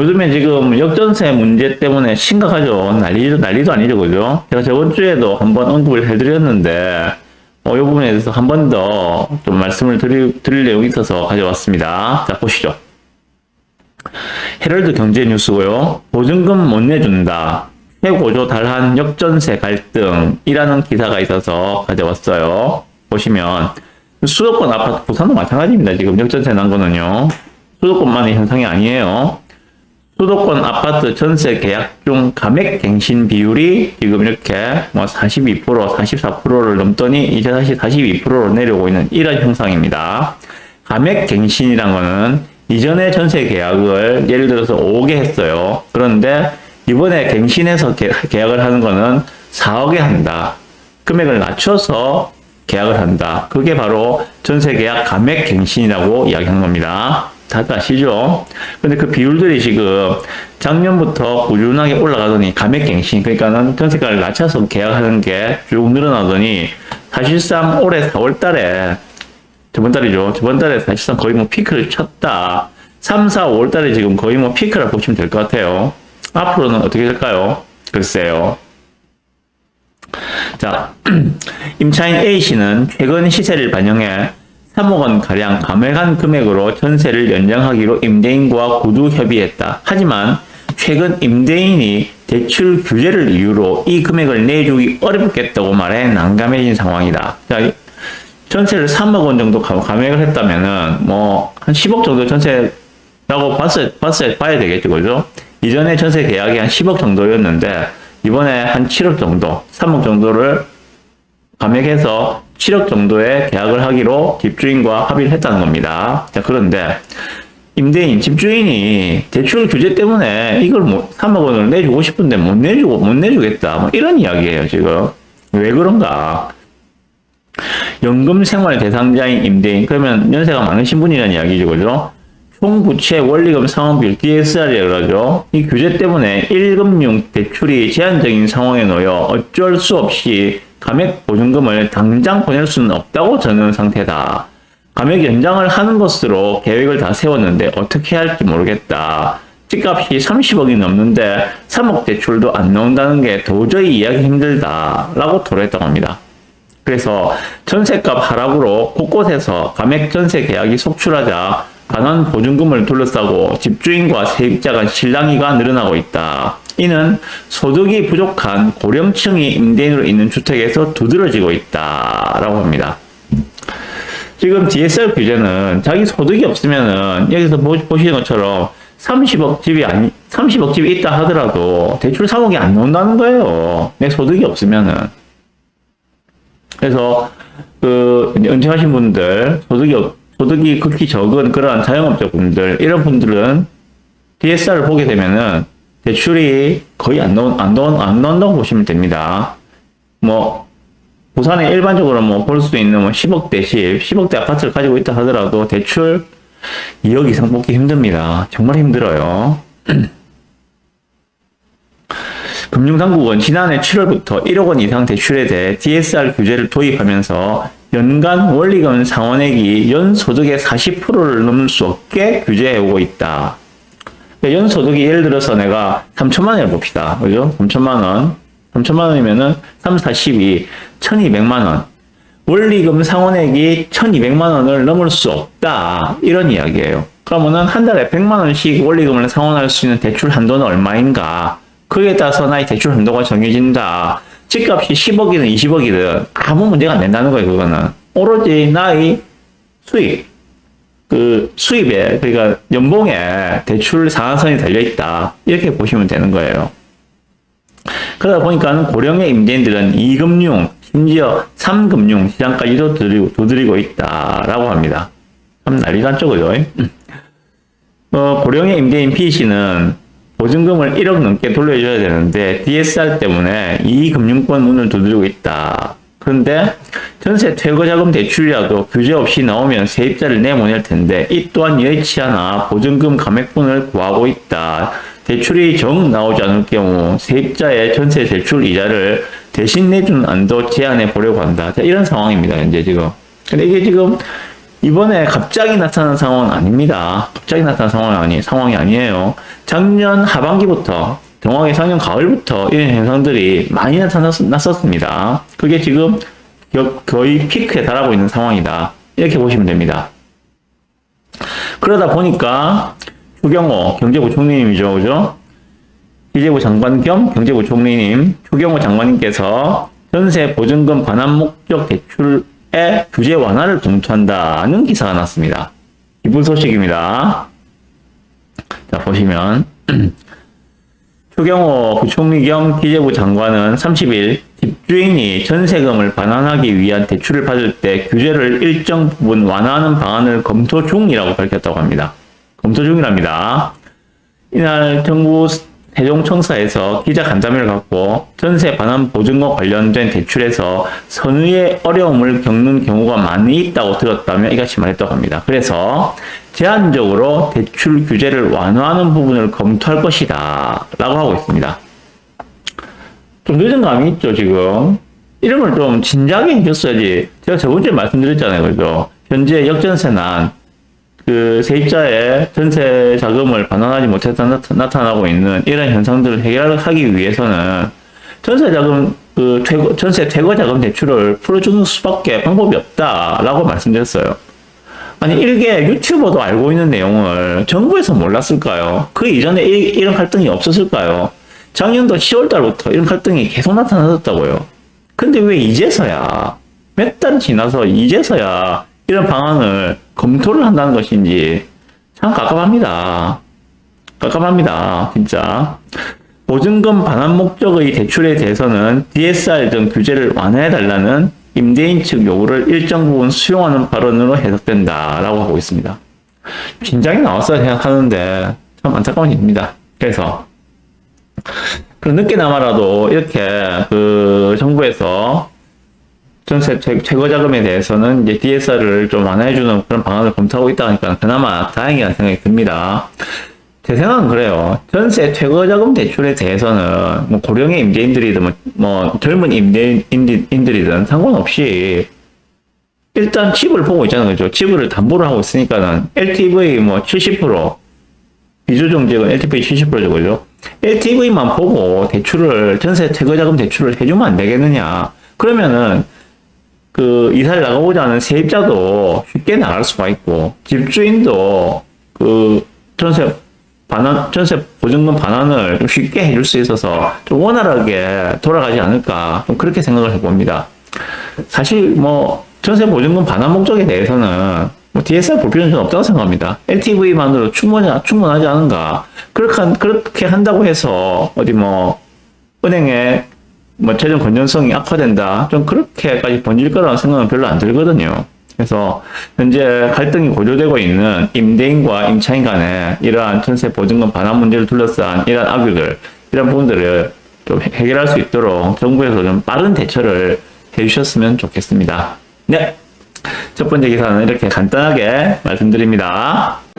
요즘에 지금 역전세 문제 때문에 심각하죠. 난리도, 난리도 아니죠. 그죠? 제가 저번 주에도 한번 언급을 해드렸는데, 어, 이 부분에 대해서 한 번 더 좀 말씀을 드릴, 드릴 내용이 있어서 가져왔습니다. 자, 보시죠. 헤럴드 경제 뉴스고요. 보증금 못 내준다. 최고조 달한 역전세 갈등이라는 기사가 있어서 가져왔어요. 보시면 수도권 아파트 부산도 마찬가지입니다. 지금 역전세 난 거는요. 수도권만의 현상이 아니에요. 수도권 아파트 전세 계약 중 감액 갱신 비율이 지금 이렇게 뭐 42%, 44%를 넘더니 이제 다시 42%로 내려오고 있는 이런 형상입니다. 감액 갱신이란 거는 이전에 전세 계약을 예를 들어서 5개 했어요. 그런데 이번에 갱신해서 계- 계약을 하는 거는 4억에 한다. 금액을 낮춰서 계약을 한다. 그게 바로 전세 계약 감액 갱신이라고 이야기하는 겁니다. 다들 아시죠? 근데 그 비율들이 지금 작년부터 꾸준하게 올라가더니 감액 갱신, 그러니까는 전세가를 낮춰서 계약하는 게 쭉 늘어나더니 사실상 올해 4월 달에 저번 달이죠. 저번 달에 사실상 거의 뭐 피크를 쳤다. 3, 4, 5월 달에 지금 거의 뭐 피크라 보시면 될 것 같아요. 앞으로는 어떻게 될까요? 글쎄요. 자, 임차인 A씨는 최근 시세를 반영해 3억 원 가량 감액한 금액으로 전세를 연장하기로 임대인과 구두 협의했다. 하지만 최근 임대인이 대출 규제를 이유로 이 금액을 내주기 어렵겠다고 말해 난감해진 상황이다. 자, 이 전세를 3억 원 정도 감- 감액을 했다면은 뭐 한 10억 정도 전세라고 봤을 봤을 봐야 되겠죠, 그죠? 이전에 전세 계약이 한 10억 정도였는데 이번에 한 7억 정도, 3억 정도를 감액해서 7억 정도의 계약을 하기로 집주인과 합의를 했다는 겁니다. 자, 그런데 임대인, 집주인이 대출 규제 때문에 이걸 뭐 3억 원을 내주고 싶은데 못 내주고 못 내주겠다. 뭐 이런 이야기예요, 지금. 왜 그런가? 연금 생활 대상자인 임대인 그러면 연세가 많으신 분이라는 이야기죠, 그죠? 총부채 원리금 상환비율 DSR이라고 그러죠. 이 규제 때문에 1금융 대출이 제한적인 상황에 놓여 어쩔 수 없이 감액 보증금을 당장 보낼 수는 없다고 전는 상태다. 감액 연장을 하는 것으로 계획을 다 세웠는데 어떻게 해야 할지 모르겠다. 집값이 30억이 넘는데 3억 대출도 안 나온다는 게 도저히 이해하기 힘들다 라고 토로했다고 합니다. 그래서 전세값 하락으로 곳곳에서 감액 전세 계약이 속출하자 반환 보증금을 둘러싸고 집주인과 세입자 간 실랑이가 늘어나고 있다. 이는 소득이 부족한 고령층이 임대인으로 있는 주택에서 두드러지고 있다라고 합니다. 지금 DSR 규제는 자기 소득이 없으면은 여기서 보, 보시는 것처럼 30억 집이 아니 30억 집이 있다 하더라도 대출 3억이 안 나온다는 거예요. 내 소득이 없으면은. 그래서 그 은퇴하신 분들 소득이 없- 소득이 극히 적은 그러한 자영업자 분들 이런 분들은 DSR을 보게 되면은 대출이 거의 안 나온 안 나온 안 나온다고 보시면 됩니다. 뭐 부산에 일반적으로 뭐 볼수 있는 뭐 10억대 집, 10억대 아파트를 가지고 있다 하더라도 대출 2억 이상 뽑기 힘듭니다. 정말 힘들어요. 금융당국은 지난해 7월부터 1억 원 이상 대출에 대해 DSR 규제를 도입하면서 연간 원리금 상환액이 연 소득의 40%를 넘을 수 없게 규제해오고 있다. 그러니까 연소득이 예를 들어서 내가 3천만 원을 봅시다. 그죠? 3천만 원. 3천만 원이면은 3, 4, 12, 1200만 원. 원리금 상환액이 1200만 원을 넘을 수 없다. 이런 이야기예요. 그러면은 한 달에 100만 원씩 원리금을 상환할 수 있는 대출 한도는 얼마인가? 그에 따라서 나의 대출 한도가 정해진다. 집값이 10억이든 20억이든 아무 문제가 안 된다는 거예요, 그거는. 오로지 나의 수입, 그 수입에, 그러니까 연봉에 대출 상한선이 달려 있다. 이렇게 보시면 되는 거예요. 그러다 보니까는 고령의 임대인들은 2금융, 심지어 3금융 시장까지도 두드리고, 두드리고 있다라고 합니다. 참 난리 났죠, 그죠? 어, 고령의 임대인 B씨는 보증금을 1억 넘게 돌려줘야 되는데 DSR 때문에 이 금융권 문을 두드리고 있다. 그런데 전세 퇴거자금 대출이라도 규제 없이 나오면 세입자를 내보낼 텐데 이 또한 여의치 않아 보증금 감액분을 구하고 있다. 대출이 정 나오지 않을 경우 세입자의 전세 대출 이자를 대신 내주는 안도 제한해 보려고 한다. 자, 이런 상황입니다. 현재 지금. 근데 이게 지금 이번에 갑자기 나타난 상황은 아닙니다. 갑자기 나타난 상황이 아니 상황이 아니에요. 작년 하반기부터 정확히 작년 가을부터 이런 현상들이 많이 나타났었습니다. 그게 지금 여- 거의 피크에 달하고 있는 상황이다. 이렇게 보시면 됩니다. 그러다 보니까 추경호 경제부총리님이죠, 그죠? 기재부 장관 겸 경제부 총리님 추경호 장관님께서 전세 보증금 반환 목적 대출의 규제 완화를 검토한다는 기사가 났습니다. 기쁜 소식입니다. 자 보시면 추경호 부총리 겸 기재부 장관은 30일 집 주인이 전세금을 반환하기 위한 대출을 받을 때 규제를 일정 부분 완화하는 방안을 검토 중이라고 밝혔다고 합니다. 검토 중이랍니다. 이날 정부 세종청사에서 기자 간담회를 갖고 전세 반환 보증과 관련된 대출에서 선의의 어려움을 겪는 경우가 많이 있다고 들었다며 이같이 말했다고 합니다. 그래서 제한적으로 대출 규제를 완화하는 부분을 검토할 것이다 라고 하고 있습니다. 좀 늦은 감이 있죠, 지금. 걸좀 진작에 해줬어야지. 제가 저번 주에 말씀드렸잖아요, 그죠? 현재 역전세난 그 세입자의 전세 자금을 반환하지 못해서 나타- 나타 나고 있는 이런 현상들을 해결하기 위해서는 전세 자금 그 퇴거, 전세 퇴거 자금 대출을 풀어주는 수밖에 방법이 없다라고 말씀드렸어요. 아니 일개 유튜버도 알고 있는 내용을 정부에서 몰랐을까요? 그 이전에 이, 이런 갈등이 없었을까요? 작년도 10월 달부터 이런 갈등이 계속 나타났었다고요. 근데 왜 이제서야 몇 달 지나서 이제서야 이런 방안을 검토를 한다는 것인지 참 깝깝합니다. 깝깝합니다. 진짜. 보증금 반환 목적의 대출에 대해서는 DSR 등 규제를 완화해달라는 임대인 측 요구를 일정 부분 수용하는 발언으로 해석된다라고 하고 있습니다. 진작에 나왔어야 생각하는데 참 안타까운 일입니다. 그래서 그 늦게나마라도 이렇게 그 정부에서 전세 최- 최고 자금에 대해서는 이제 DSR을 좀 완화해주는 그런 방안을 검토하고 있다니까 그나마 다행이라는 생각이 듭니다. 제 생각은 그래요. 전세 퇴거 자금 대출에 대해서는 뭐 고령의 임대인들이든 뭐, 뭐 젊은 임대인들이든 상관없이 일단 집을 보고 있잖아요. 그죠? 집을 담보를 하고 있으니까는 LTV 뭐 70% 비조정제가 LTV 70%죠. 그죠? LTV만 보고 대출을 전세 퇴거 자금 대출을 해주면 안 되겠느냐? 그러면은 그 이사를 나가고자 하는 세입자도 쉽게 나갈 수가 있고 집주인도 그 전세 반환 전세 보증금 반환을 좀 쉽게 해줄 수 있어서 좀 원활하게 돌아가지 않을까 좀 그렇게 생각을 해봅니다. 사실 뭐 전세 보증금 반환 목적에 대해서는 뭐 DSR 볼 필요는 없다고 생각합니다. LTV만으로 충분히 충분하지 않은가? 그렇게 한- 그렇게 한다고 해서 어디 뭐 은행에 뭐 재정 건전성이 악화된다. 좀 그렇게까지 번질 거라는 생각은 별로 안 들거든요. 그래서 현재 갈등이 고조되고 있는 임대인과 임차인 간에 이러한 전세 보증금 반환 문제를 둘러싼 이러한 악유들, 이런 부분들을 좀 해- 해결할 수 있도록 정부에서 좀 빠른 대처를 해주셨으면 좋겠습니다. 네. 첫 번째 기사는 이렇게 간단하게 말씀드립니다.